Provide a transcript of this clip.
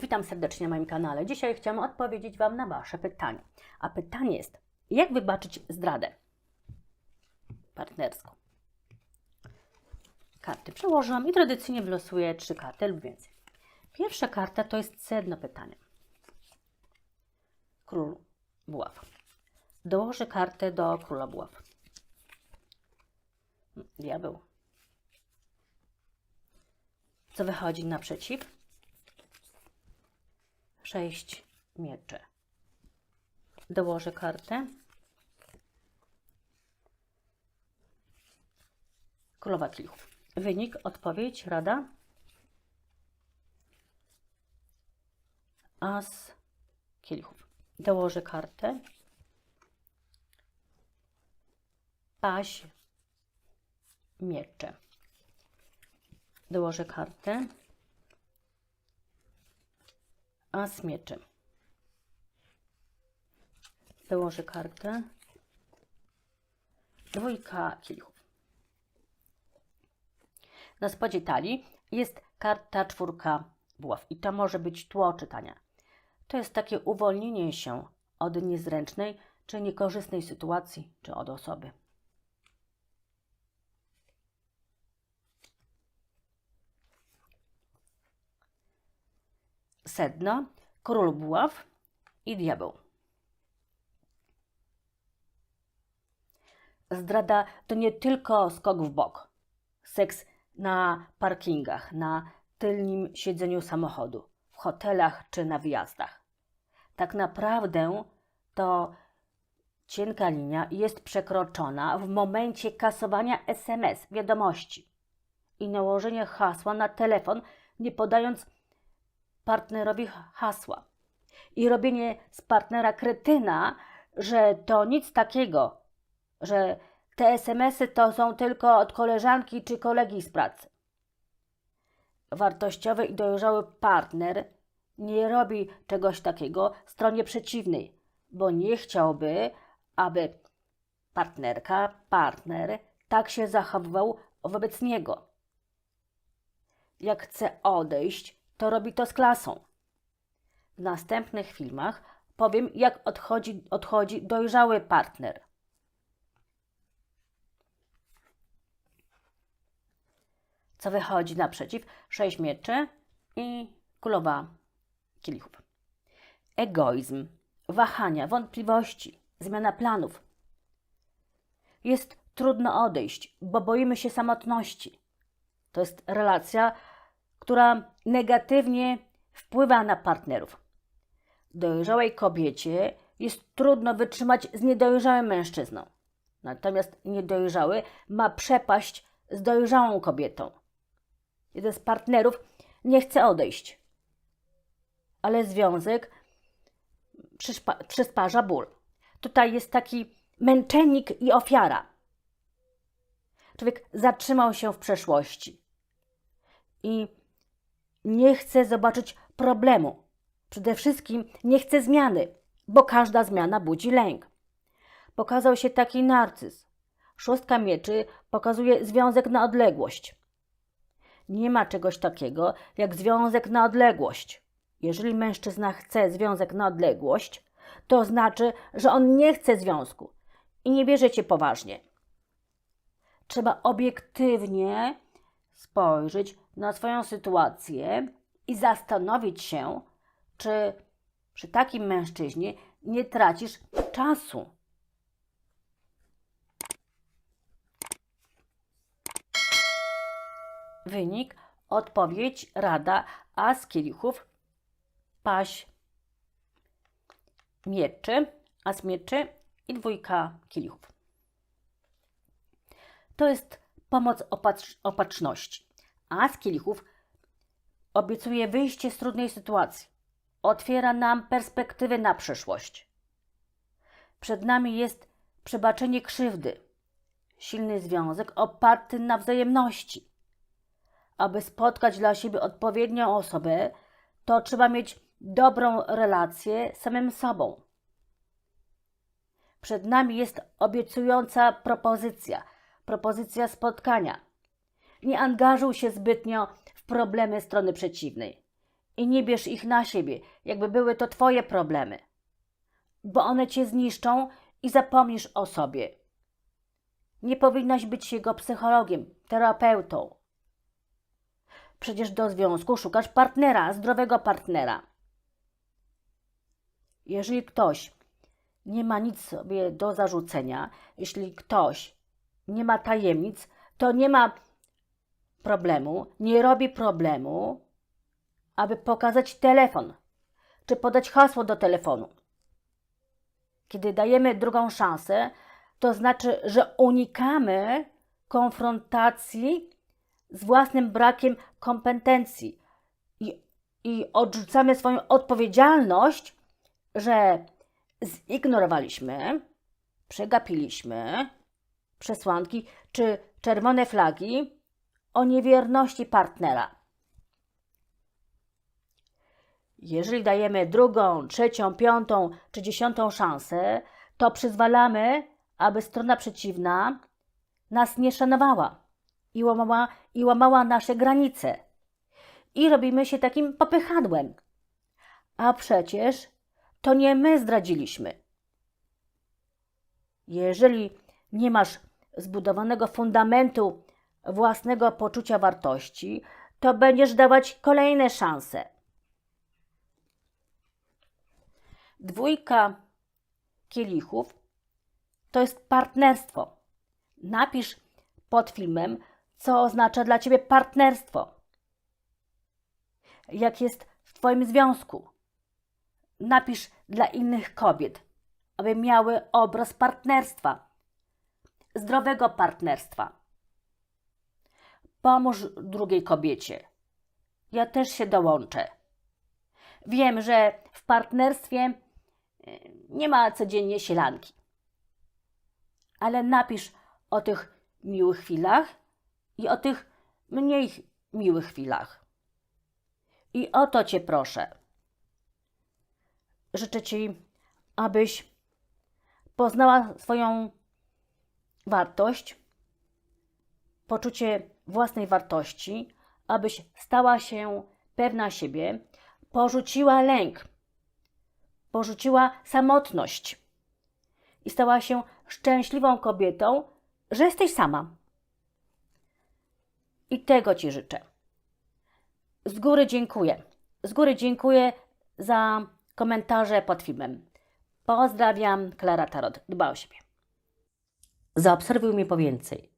Witam serdecznie na moim kanale. Dzisiaj chciałam odpowiedzieć Wam na Wasze pytanie. A pytanie jest, jak wybaczyć zdradę partnerską? Karty przełożyłam i tradycyjnie wylosuję trzy karty lub więcej. Pierwsza karta to jest sedno pytania. Król Buław. Dołożę kartę do Króla Buław. Diabeł. Co wychodzi naprzeciw? Sześć mieczy. Dołożę kartę. Królowa kielichów. Wynik, odpowiedź, rada. As kielichów. Dołożę kartę. Paź miecze. Dołożę kartę. As mieczy. Dołożę kartę. Dwójka kielichów. Na spodzie talii jest karta czwórka buław i to może być tło czytania. To jest takie uwolnienie się od niezręcznej czy niekorzystnej sytuacji, czy od osoby. Sedno, król buław i diabeł. Zdrada to nie tylko skok w bok, seks na parkingach, na tylnym siedzeniu samochodu, w hotelach czy na wyjazdach. Tak naprawdę to cienka linia jest przekroczona w momencie kasowania SMS, wiadomości i nałożenia hasła na telefon, nie podając partnerowi hasła. I robienie z partnera kretyna, że to nic takiego, że te SMS-y to są tylko od koleżanki czy kolegi z pracy. Wartościowy i dojrzały partner nie robi czegoś takiego stronie przeciwnej, bo nie chciałby, aby partnerka, partner tak się zachowywał wobec niego. Jak chce odejść, to robi to z klasą. W następnych filmach powiem, jak odchodzi, odchodzi dojrzały partner. Co wychodzi naprzeciw? Sześć mieczy i królowa kielichów. Egoizm, wahania, wątpliwości, zmiana planów. Jest trudno odejść, bo boimy się samotności. To jest relacja, która negatywnie wpływa na partnerów. Dojrzałej kobiecie jest trudno wytrzymać z niedojrzałym mężczyzną. Natomiast niedojrzały ma przepaść z dojrzałą kobietą. Jeden z partnerów nie chce odejść, ale związek przysparza ból. Tutaj jest taki męczennik i ofiara. Człowiek zatrzymał się w przeszłości i nie chce zobaczyć problemu. Przede wszystkim nie chce zmiany, bo każda zmiana budzi lęk. Pokazał się taki narcyz. Szóstka mieczy pokazuje związek na odległość. Nie ma czegoś takiego jak związek na odległość. Jeżeli mężczyzna chce związek na odległość, to znaczy, że on nie chce związku i nie bierzecie poważnie. Trzeba obiektywnie spojrzeć na swoją sytuację i zastanowić się, czy przy takim mężczyźnie nie tracisz czasu. Wynik, odpowiedź, rada, as kielichów, paź mieczy, as mieczy i dwójka kielichów. To jest pomoc opatrz- opatrzności. As kielichów obiecuje wyjście z trudnej sytuacji. Otwiera nam perspektywy na przyszłość. Przed nami jest przebaczenie krzywdy. Silny związek oparty na wzajemności. Aby spotkać dla siebie odpowiednią osobę, to trzeba mieć dobrą relację z samym sobą. Przed nami jest obiecująca propozycja, propozycja spotkania. Nie angażuj się zbytnio w problemy strony przeciwnej i nie bierz ich na siebie, jakby były to twoje problemy, bo one cię zniszczą i zapomnisz o sobie. Nie powinnaś być jego psychologiem, terapeutą. Przecież do związku szukasz partnera, zdrowego partnera. Jeżeli ktoś nie ma nic sobie do zarzucenia, jeśli ktoś nie ma tajemnic, to nie ma problemu, nie robi problemu, aby pokazać telefon czy podać hasło do telefonu. Kiedy dajemy drugą szansę, to znaczy, że unikamy konfrontacji z własnym brakiem kompetencji i, i odrzucamy swoją odpowiedzialność, że zignorowaliśmy, przegapiliśmy przesłanki czy czerwone flagi o niewierności partnera. Jeżeli dajemy drugą, trzecią, piątą czy dziesiątą szansę, to przyzwalamy, aby strona przeciwna nas nie szanowała i łamała, i łamała nasze granice. I robimy się takim popychadłem. A przecież to nie my zdradziliśmy. Jeżeli nie masz zbudowanego fundamentu własnego poczucia wartości, to będziesz dawać kolejne szanse. Dwójka kielichów to jest partnerstwo. Napisz pod filmem, co oznacza dla ciebie partnerstwo. Jak jest w Twoim związku. Napisz dla innych kobiet, aby miały obraz partnerstwa, zdrowego partnerstwa. Pomóż drugiej kobiecie. Ja też się dołączę. Wiem, że w partnerstwie y, nie ma codziennie sielanki. Ale napisz o tych miłych chwilach i o tych mniej miłych chwilach. I o to Cię proszę. Życzę Ci, abyś poznała swoją wartość, poczucie własnej wartości, abyś stała się pewna siebie, porzuciła lęk, porzuciła samotność i stała się szczęśliwą kobietą, że jesteś sama. I tego Ci życzę. Z góry dziękuję. Z góry dziękuję za komentarze pod filmem. Pozdrawiam, Klara Tarot. Dba o siebie. Zaobserwuj mnie po więcej.